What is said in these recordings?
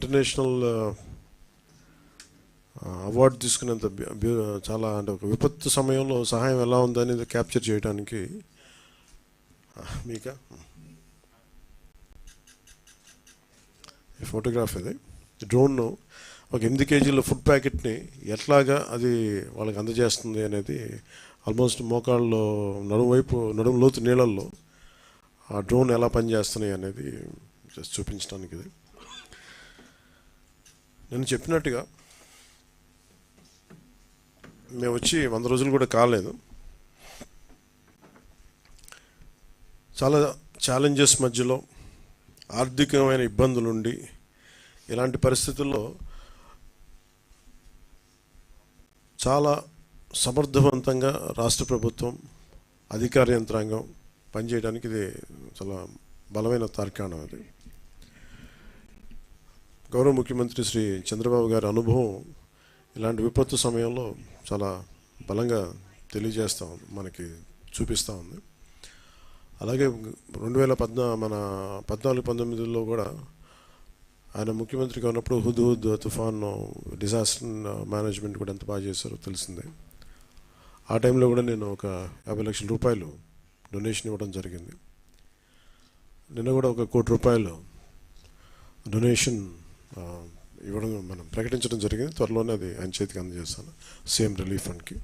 International award తీసుకునేంత చాలా అంటే ఒక విపత్తు సమయంలో సహాయం ఎలా ఉందనేది క్యాప్చర్ చేయడానికి మీక? ఫోటోగ్రాఫ్ ఇది. డ్రోన్ ఒక ఎనిమిది కేజీల ఫుడ్ ప్యాకెట్ని ఎట్లాగా అది వాళ్ళకి అందజేస్తుంది అనేది ఆల్మోస్ట్ మోకాళ్ళలో నడుము వైపు నడుము లోతు నీళ్ళల్లో ఆ డ్రోన్ ఎలా పనిచేస్తున్నాయి అనేది జస్ట్ చూపించడానికి ఇది. నేను చెప్పినట్టుగా మేము వచ్చి వంద రోజులు కూడా కాలేదు. చాలా ఛాలెంజెస్ మధ్యలో ఆర్థికమైన ఇబ్బందులుండి ఇలాంటి పరిస్థితుల్లో చాలా సమర్థవంతంగా రాష్ట్ర ప్రభుత్వం అధికార యంత్రాంగం పనిచేయడానికి ఇది చాలా బలమైన తార్కాణం అది గౌరవ ముఖ్యమంత్రి శ్రీ చంద్రబాబు గారి అనుభవం ఇలాంటి విపత్తు సమయంలో చాలా బలంగా తెలియజేస్తూ ఉంది మనకి చూపిస్తూ ఉంది. అలాగే రెండు వేల పద్నా మన పద్నాలుగు పంతొమ్మిదిలో కూడా ఆయన ముఖ్యమంత్రిగా ఉన్నప్పుడు హుద్ హుద్ తుఫాన్ డిజాస్టర్ మేనేజ్మెంట్ కూడా ఎంత బాగా చేశారో తెలిసిందే. ఆ టైంలో కూడా నేను ఒక యాభై లక్షల రూపాయలు డొనేషన్ ఇవ్వడం జరిగింది. నిన్న కూడా ఒక కోటి రూపాయలు డొనేషన్ ఇవ్వడం మనం ప్రకటించడం జరిగింది. త్వరలోనే అది ఆయన చేతికి అందజేస్తాను. సేమ్ రిలీఫ్ ఫండ్కి.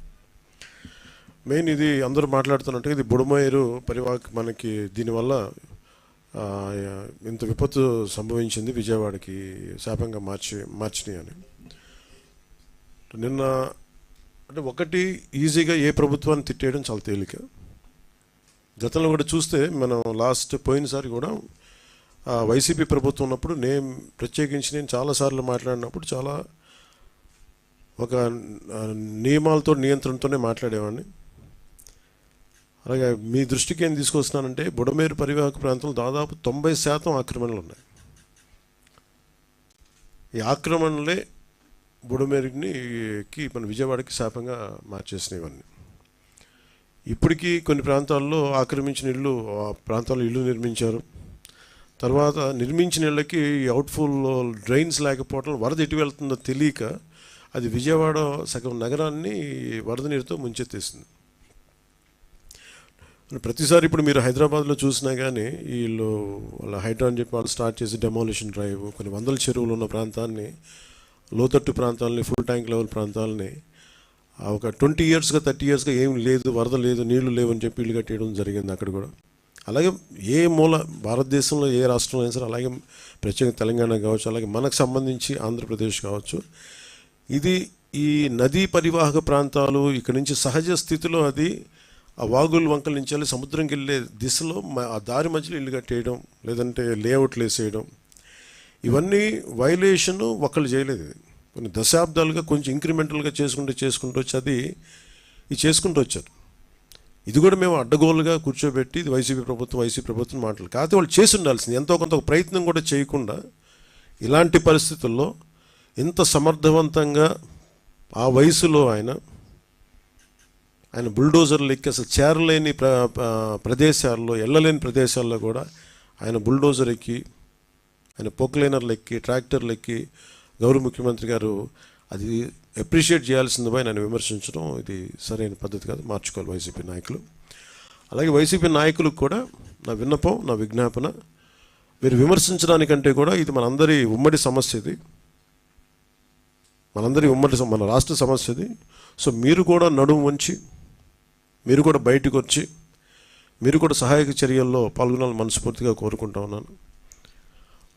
మెయిన్ ఇది అందరూ మాట్లాడుతున్నట్టుగా ఇది బుడమేరు పరివాక్ మనకి దీనివల్ల ఇంత విపత్తు సంభవించింది విజయవాడకి శాపంగా మార్చి మార్చినాయి అని. నిన్న అంటే ఒకటి ఈజీగా ఏ ప్రభుత్వాన్ని తిట్టేయడం చాలా తేలిక. గతంలో కూడా చూస్తే మనం లాస్ట్ పోయినసారి కూడా వైసీపీ ప్రభుత్వం ఉన్నప్పుడు నేను ప్రత్యేకించి నేను చాలాసార్లు మాట్లాడినప్పుడు చాలా ఒక నియమాలతో నియంత్రణతోనే మాట్లాడేవాడిని. అలాగే మీ దృష్టికి ఏం తీసుకొస్తున్నానంటే బుడమేరు పరివాహక ప్రాంతంలో దాదాపు తొంభై శాతం ఆక్రమణలు ఉన్నాయి. ఈ ఆక్రమణలే బుడమేరుని కి మన విజయవాడకి శాపంగా మార్చేసినాయి ఇవన్నీ. ఇప్పటికీ కొన్ని ప్రాంతాల్లో ఆక్రమించిన ఇళ్ళు ఆ ప్రాంతాల్లో ఇల్లు నిర్మించారు. తర్వాత నిర్మించిన ఇళ్ళకి అవుట్ఫుల్ డ్రైన్స్ లేకపోవడం వరద ఎటు వెళ్తుందో తెలియక అది విజయవాడ సగం నగరాన్ని వరద నీరుతో ముంచెత్తేసింది. ప్రతిసారి ఇప్పుడు మీరు హైదరాబాద్లో చూసినా కానీ వీళ్ళు వాళ్ళ హైడ్రా అని చెప్పి వాళ్ళు స్టార్ట్ చేసి డెమాలిషన్ డ్రైవ్ కొన్ని వందల చెరువులు ఉన్న ప్రాంతాన్ని లోతట్టు ప్రాంతాలని ఫుల్ ట్యాంక్ లెవెల్ ప్రాంతాలని ఆ ఒక ట్వంటీ ఇయర్స్గా థర్టీ ఇయర్స్గా ఏం లేదు వరద లేదు నీళ్ళు లేవు అని చెప్పి ఇల్లు కట్టేయడం జరిగింది అక్కడ కూడా. అలాగే ఏ మూల భారతదేశంలో ఏ రాష్ట్రంలో అయినా సరే అలాగే ప్రత్యేక తెలంగాణ కావచ్చు అలాగే మనకు సంబంధించి ఆంధ్రప్రదేశ్ కావచ్చు ఇది ఈ నదీ పరివాహక ప్రాంతాలు ఇక్కడ నుంచి సహజ స్థితిలో అది ఆ వాగులు వంకల నుంచి వెళ్ళి సముద్రంకి వెళ్ళే దిశలో మ- ఆ దారి మధ్యలో ఇల్లు కట్టేయడం లేదంటే లేఅవుట్లు వేసేయడం ఇవన్నీ వైలేషన్ ఒకళ్ళు చేయలేదు ఇది. కొన్ని దశాబ్దాలుగా కొంచెం ఇంక్రిమెంటల్గా చేసుకుంటూ చేసుకుంటూ వచ్చి అది ఇది చేసుకుంటూ వచ్చారు. ఇది కూడా మేము అడ్డగోలుగా కూర్చోబెట్టి ఇది వైసీపీ ప్రభుత్వం వైసీపీ ప్రభుత్వం మాటలు. కాకపోతే వాళ్ళు చేసి ఉండాల్సింది. ఎంతో కొంత ప్రయత్నం కూడా చేయకుండా ఇలాంటి పరిస్థితుల్లో ఇంత సమర్థవంతంగా ఆ వయసులో ఆయన ఆయన బుల్డోజర్లు ఎక్కి అసలు చేరలేని ప్ర ప్ర- ప్రదేశాల్లో వెళ్ళలేని ప్రదేశాల్లో కూడా ఆయన బుల్డోజర్ ఎక్కి ఆయన పొక్లైనర్లు ఎక్కి ట్రాక్టర్లు ఎక్కి గౌరవ ముఖ్యమంత్రి గారు అది అప్రిషియేట్ చేయాల్సింది నన్ను విమర్శించడం ఇది సరైన పద్ధతి కాదు. మార్చుకోవాలి వైసీపీ నాయకులు. అలాగే వైసీపీ నాయకులకు కూడా నా విన్నపం నా విజ్ఞాపన మీరు విమర్శించడానికంటే కూడా ఇది మనందరి ఉమ్మడి సమస్య ఇది. మనందరి ఉమ్మడి మన రాష్ట్ర సమస్య ఇది. సో మీరు కూడా నడుము వంచి మీరు కూడా బయటకు వచ్చి మీరు కూడా సహాయక చర్యల్లో పాల్గొనాలని మనస్ఫూర్తిగా కోరుకుంటా ఉన్నాను.